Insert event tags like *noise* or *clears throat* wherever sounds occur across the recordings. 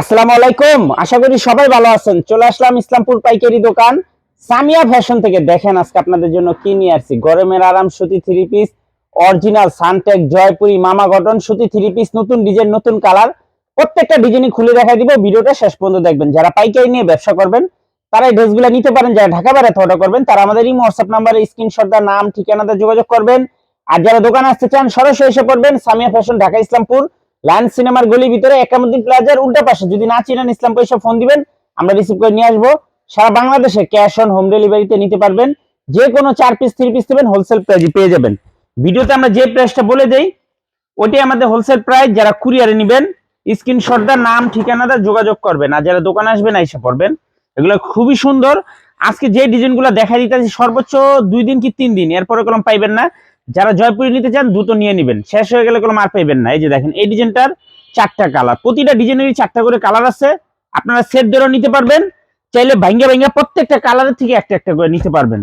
আসসালামু আলাইকুম। আশা করি সবাই ভালো আছেন। চলে আসলাম ইসলামপুর পাইকারি দোকান। সামিয়া ফ্যাশন থেকে দেখেন আজকে আপনাদের জন্য কি নিয়ে আসছি। গরমের আরাম সুতি three piece original Suntech Jaipuri, মামা গঠন সুতি থ্রি পিস নতুন ডিজাইন নতুন কালার প্রত্যেকটা ডিজাইনই খুলে দেখা দিব। ভিডিওটা শেষ পর্যন্ত দেখবেন। যারা পাইকারি নিয়ে ব্যবসা করবেন, তারা এই ড্রেসগুলো নিতে পারেন। যারা ঢাকা বেড়াতে অর্ডার করবেন, তারা আমাদের এই হোয়াটসঅ্যাপ নাম্বারে স্ক্রিনশট দা নাম, ঠিকানাতে যোগাযোগ করবেন। আর যারা দোকান আসতে চান, সরাসরি এসে পড়বেন। সামিয়া ফ্যাশন, ঢাকা, ইসলামপুর। লায়ন সিনেমার গলির ভিতরে একামুদ্দিন প্লাজার উল্টা পাশে। যদি না চিনেন ইসলামপুর এসে ফোন দিবেন, আমরা রিসিভ করে নিয়ে আসব। সারা বাংলাদেশে ক্যাশ অন হোম ডেলিভারিতে নিতে পারবেন। যে কোনো চার পিস থ্রি পিস নেবেন হোলসেল প্রাইজে পেয়ে যাবেন। ভিডিওতে আমরা যে প্রাইসটা বলে দেই, ওটাই আমাদের হোলসেল প্রাইস যারা কুরিয়ারে নেবেন স্ক্রিনশট দা নাম, ঠিকানা দা যোগাযোগ করবেন। আর যারা দোকানে আসবেন এসে পড়বেন। এগুলো খুবই সুন্দর। আজকে যে ডিজাইনগুলো দেখা দিতেছি সর্বোচ্চ দুই দিন কি তিন দিন? এরপরে কলম পাইবেন না। যারা জয়পুরি নিতে চান, দ্রুত নিয়ে নেবেন। শেষ হয়ে গেলে কলম আর পাইবেন না। এই যে দেখেন, এই ডিজাইনটার চারটা কালার। প্রতিটা ডিজাইনেরই চারটা করে কালার আছে। আপনারা সেট ধরেও নিতে পারবেন। চাইলে ভাঙ্গা ভাঙ্গা প্রত্যেকটা কালারের থেকে একটা একটা করে নিতে পারবেন।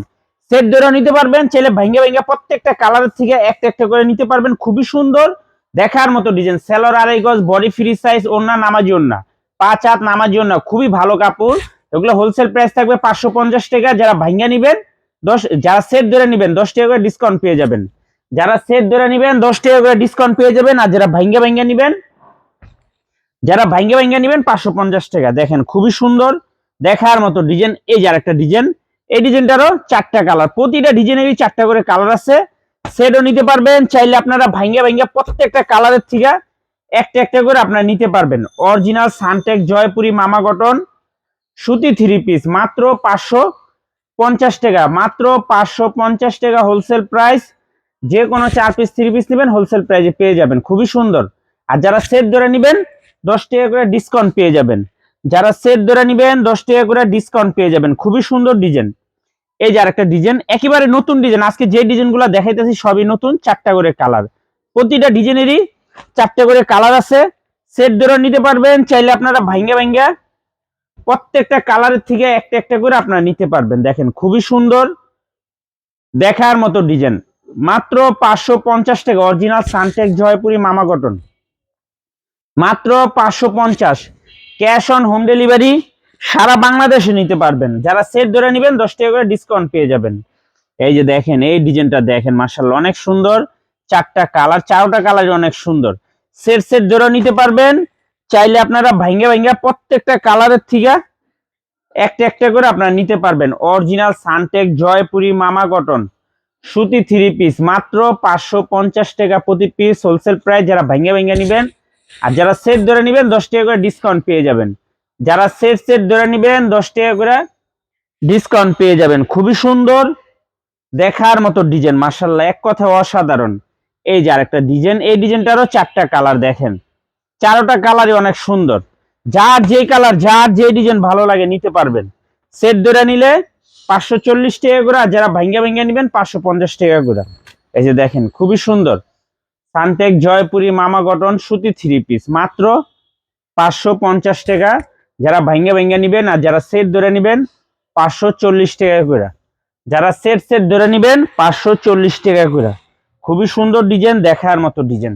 সেট ধরেও নিতে পারবেন, চাইলে ভাঙ্গা ভাঙ্গা প্রত্যেকটা কালারের থেকে একটা একটা করে নিতে পারবেন। খুবই সুন্দর, দেখার মতো ডিজাইন। সেলর আড়াই গজ বডি ফ্রি সাইজ ওন্না নামাজি ওন্না পাঁচ হাত নামাজি ওন্না খুবই ভালো কাপড়। এগুলো হোলসেল প্রাইস থাকবে পাঁচশো পঞ্চাশ টাকা। যারা ভাঙ্গা নিবেন দশ, যারা সেট ধরে নিবেন, দশ টাকা করে ডিসকাউন্ট পেয়ে যাবেন। যারা সেট ধরে নিবেন, দশ টাকা করে ডিসকাউন্ট পেয়ে যাবেন, আর যারা ভাঙ্গা ভাঙ্গা নিবেন, যারা ভাঙ্গা ভাঙ্গা নিবেন, পাঁচশো পঞ্চাশ টাকা। দেখেন, খুবই সুন্দর, দেখার মতো ডিজাইন এই যে আরেকটা ডিজাইন এই ডিজাইনটারও চারটা কালার প্রতিটা ডিজাইনেরই চারটা করে কালার আছে। সেটও নিতে পারবেন, চাইলে আপনারা ভাঙ্গা ভাঙ্গা প্রত্যেকটা কালারের থেকে একটা একটা করে আপনারা নিতে পারবেন। অরিজিনাল সানটেক জয়পুরি মামা গঠন সুতি থ্রি পিস মাত্র পাঁচশো পঞ্চাশ টাকা। মাত্র পাঁচশো পঞ্চাশ টাকা হোলসেল প্রাইস যে কোনো চার পিস থ্রি পিস নেবেন হোলসেল প্রাইসে পেয়ে যাবেন। খুবই সুন্দর। আর যারা সেট ধরে নেবেন, দশ টাকা করে ডিসকাউন্ট পেয়ে যাবেন। যারা সেট ধরে নেবেন, দশ টাকা করে ডিসকাউন্ট পেয়ে যাবেন। খুবই সুন্দর ডিজাইন এই যে আরেকটা ডিজাইন একেবারে নতুন ডিজাইন আজকে যে ডিজাইনগুলো দেখাইতেছি, সবই নতুন, চারটা করে কালার প্রতিটা ডিজাইনেরই চারটা করে কালার আছে। সেট ধরে নিতে পারবেন, চাইলে আপনারা ভাঙ্গা ভাঙ্গা প্রত্যেকটা কালারের থেকে একটা একটা করে আপনারা নিতে পারবেন। দেখেন, খুবই সুন্দর দেখার মতো ডিজাইন মাত্র পাঁচশো পঞ্চাশ টাকা অরিজিনাল সানটেক জয়পুরি মামা গঠন মাত্র পাঁচশো পঞ্চাশ। ক্যাশ অন হোম ডেলিভারি সারা বাংলাদেশে নিতে পারবেন। যারা সেট ধরে নেবেন, দশ টাকা করে ডিসকাউন্ট পেয়ে যাবেন। এই যে দেখেন, এই ডিজাইনটা দেখেন মার্শাল্লাহ অনেক সুন্দর। চারটা কালার চারোটা কালার অনেক সুন্দর। সেট সেট ধরে নিতে পারবেন। চাইলে আপনারা ভাঙ্গা ভাঙ্গা প্রত্যেকটা কালারের থেকে একটা একটা করে আপনারা নিতে পারবেন। অরিজিনাল সানটেক, জয়পুরি, মামা কটন। সুতি থ্রি পিস মাত্র পাঁচশো পঞ্চাশ টাকা প্রতি পিস হোলসেল প্রাইস যারা ভাঙ্গা ভাঙ্গা নেবেন আর যারা সেট ধরে নেবেন, দশ টাকা করে ডিসকাউন্ট পেয়ে যাবেন। যারা সেট সেট ধরে নেবেন, দশ টাকা করে ডিসকাউন্ট পেয়ে যাবেন। খুবই সুন্দর, দেখার মতো ডিজাইন মার্শাল্লাহ এক কথা অসাধারণ। এই যে আরেকটা ডিজাইন এই ডিজাইনটারও চারটা কালার দেখেন। চারোটা কালারই অনেক সুন্দর। যার যে কালার যার যে ডিজাইন ভালো লাগে নিতে পারবেন। সেট ধরে নিলে পাঁচশো চল্লিশ টাকা করে, আর যারা ভাঙ্গা ভাঙ্গা নেবেন, পাঁচশো পঞ্চাশ টাকা করে। এই যে দেখেন, খুবই সুন্দর। সানটেক জয়পুরি মামা গঠন সুতি থ্রি পিস মাত্র পাঁচশো পঞ্চাশ টাকা। যারা ভাঙ্গা ভাঙ্গা নেবেন, আর যারা সেট ধরে নেবেন, পাঁচশো চল্লিশ টাকা করে। যারা সেট সেট ধরে নেবেন, পাঁচশো চল্লিশ টাকা করে। খুবই সুন্দর ডিজাইন দেখার মতো ডিজাইন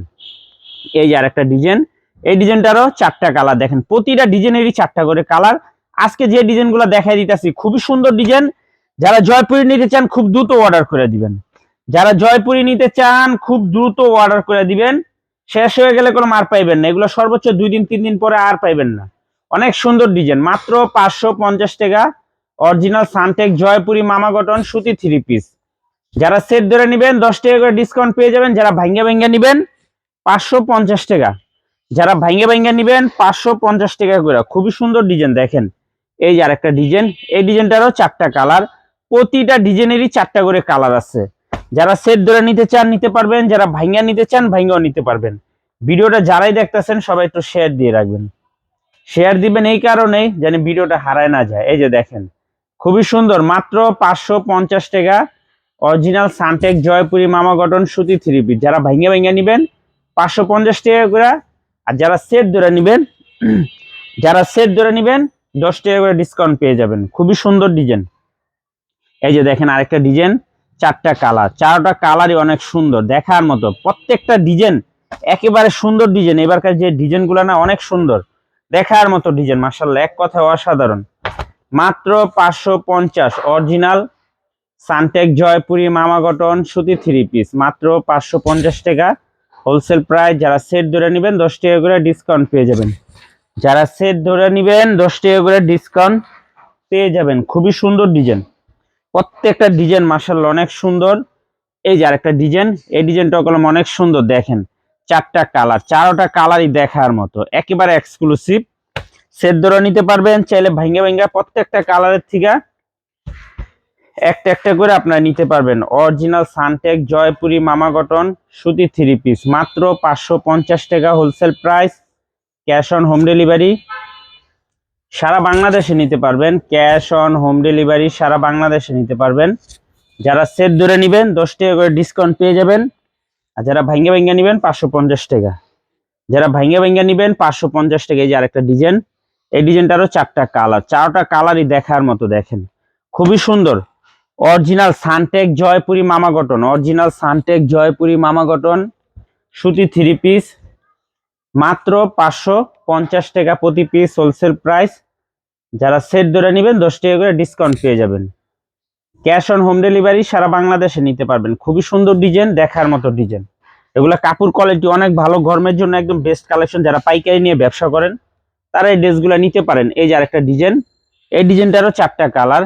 এই যে আরেকটা ডিজাইন এই ডিজাইনটারও চারটা কালার দেখেন, প্রতিটা ডিজাইনেরই চারটা করে কালার। আজকে যে ডিজাইনগুলো দেখাই দিতেছি, খুবই সুন্দর ডিজাইন। যারা জয়পুরি নিতে চান, খুব দ্রুত অর্ডার করে দিবেন। যারা জয়পুরি নিতে চান, খুব দ্রুত অর্ডার করে দিবেন। শেষ হয়ে গেলে কোনো মার পাইবেন না। এগুলো সর্বোচ্চ দুই দিন, তিন দিন পরে আর পাইবেন না। অনেক সুন্দর ডিজাইন। মাত্র পাঁচশো পঞ্চাশ টাকা। অরিজিনাল সানটেক জয়পুরি মামা গঠন সুতি থ্রি পিস। যারা সেট ধরে নেবেন, দশ টাকা করে ডিসকাউন্ট পেয়ে যাবেন। যারা ভাঙ্গা ভাঙ্গা নেবেন, পাঁচশো পঞ্চাশ টাকা। যারা ভাঙ্গা ভাঙ্গা নেবেন পাঁচশো পঞ্চাশ টাকা করে। খুবই সুন্দর ডিজাইন দেখেন। এই যে আরেকটা ডিজাইন এই ডিজাইনটারও চারটা কালার প্রতিটা ডিজাইনেরই চারটা করে কালার আছে। যারা সেট ধরে নিতে চান, নিতে পারবেন। যারা ভাঙ্গা নিতে চান, ভাঙ্গাও নিতে পারবেন। ভিডিওটা যারাই দেখতেছেন, সবাই একটু শেয়ার দিয়ে রাখবেন। শেয়ার দিবেন এই কারণেই যেন ভিডিওটা হারায় না যায়। এই যে দেখেন, খুবই সুন্দর। মাত্র পাঁচশো পঞ্চাশ টাকা। অরিজিনাল সানটেক জয়পুরি মামা গঠন সুতি থ্রি পিস যারা ভাঙ্গা ভাঙ্গা নিবেন, পাঁচশো পঞ্চাশ টাকা করে আর যারা সেট ধরে নিবেন, *clears throat* যারা সেট ধরে নিবেন, দশ টাকা করে ডিসকাউন্ট পেয়ে যাবেন। খুবই সুন্দর ডিজাইন এই যে দেখেন আরেকটা ডিজাইন চারটা কালার চারটা কালারই অনেক সুন্দর, দেখার মতো। প্রত্যেকটা ডিজাইন একেবারে সুন্দর ডিজাইন এবারকার যে ডিজাইনগুলো না অনেক সুন্দর। দেখার মতো ডিজাইন মার্শাল্লাহ এক কথায় অসাধারণ। মাত্র পাঁচশো পঞ্চাশ। অরিজিনাল সানটেক জয়পুরি মামা গঠন সুতি থ্রি পিস মাত্র পাঁচশো পঞ্চাশ টাকা। হোলসেল প্রাইস যারা সেট ধরে নেবেন দশ টাকা করে ডিসকাউন্ট পেয়ে যাবেন। যারা সেট ধরে নেবেন দশ টাকা করে ডিসকাউন্ট পেয়ে যাবেন। খুবই সুন্দর ডিজাইন প্রত্যেকটা ডিজাইন মার্শাল্লাহ অনেক সুন্দর। এই যে আরেকটা ডিজাইন এই ডিজাইনটা কলম অনেক সুন্দর, দেখেন। চারটা কালার চারোটা কালারই দেখার মতো, একেবারে এক্সক্লুসিভ সেট ধরে নিতে পারবেন, চাইলে ভাঙ্গা ভাঙ্গা প্রত্যেকটা কালারের থেকে একটা একটা করে আপনারা নিতে পারবেন। অরিজিনাল সানটেক জয়পুরি মামা গঠন সুতি থ্রি পিস মাত্র পাঁচশো পঞ্চাশ টাকা wholesale price cash on home delivery সারা বাংলাদেশে নিতে পারবেন। ক্যাশ অন হোম ডেলিভারি সারা বাংলাদেশে নিতে পারবেন। যারা সেট ধরে নেবেন, দশ টাকা করে ডিসকাউন্ট পেয়ে যাবেন। আর যারা ভাঙ্গা ভাঙ্গা নেবেন, পাঁচশো পঞ্চাশ টাকা। যারা ভাঙ্গা ভাঙ্গা নেবেন, পাঁচশো পঞ্চাশ টাকা। এই যে আরেকটা ডিজাইন। এই ডিজাইনটারও চারটা কালার। চারটা কালারই দেখার মতো দেখেন। খুবই সুন্দর। অরিজিনাল সানটেক জয়পুরি মামা গঠন, অরিজিনাল সানটেক জয়পুরি মামা গঠন, সুতি থ্রি পিস মাত্র পাঁচশো পঞ্চাশ টাকা প্রতি পিস হোলসেল প্রাইস যারা সেট ধরে নেবেন, দশ টাকা করে ডিসকাউন্ট পেয়ে যাবেন। ক্যাশ অন হোম ডেলিভারি সারা বাংলাদেশে নিতে পারবেন। খুবই সুন্দর ডিজাইন দেখার মতো ডিজাইন এগুলো কাপড় কোয়ালিটি অনেক ভালো, গরমের জন্য একদম বেস্ট কালেকশন যারা পাইকারি নিয়ে ব্যবসা করেন, তারা এই ড্রেসগুলো নিতে পারেন। এই যে আরেকটা ডিজাইন এই ডিজাইনটারও চারটা কালার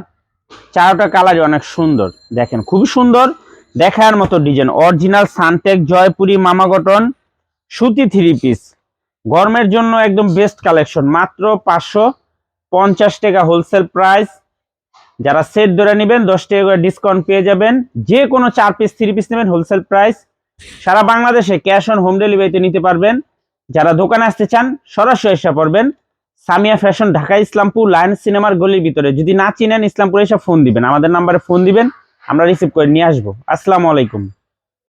চারটা কালারই অনেক সুন্দর, দেখেন খুবই সুন্দর। দেখার মতো ডিজাইন অরিজিনাল সানটেক জয়পুরি মামা গঠন সুতি থ্রি পিস গরমের জন্য একদম বেস্ট কালেকশন মাত্র পাঁচশো পঞ্চাশ টাকা হোলসেল প্রাইস যারা সেট ধরে নেবেন, দশ টাকা করে ডিসকাউন্ট পেয়ে যাবেন। যে কোনো চার পিস থ্রি পিস নেবেন হোলসেল প্রাইস সারা বাংলাদেশে ক্যাশ অন হোম ডেলিভারিতে নিতে পারবেন। যারা দোকানে আসতে চান, সরাসরি এসে পড়বেন। সামিয়া ফ্যাশন, ঢাকা ইসলামপুর লায়ন সিনেমার গলির ভিতরে। যদি না চিনেন ইসলামপুরে এসে ফোন দিবেন, আমাদের নাম্বারে ফোন দিবেন, আমরা রিসিভ করে নিয়ে আসব। আসসালামু আলাইকুম।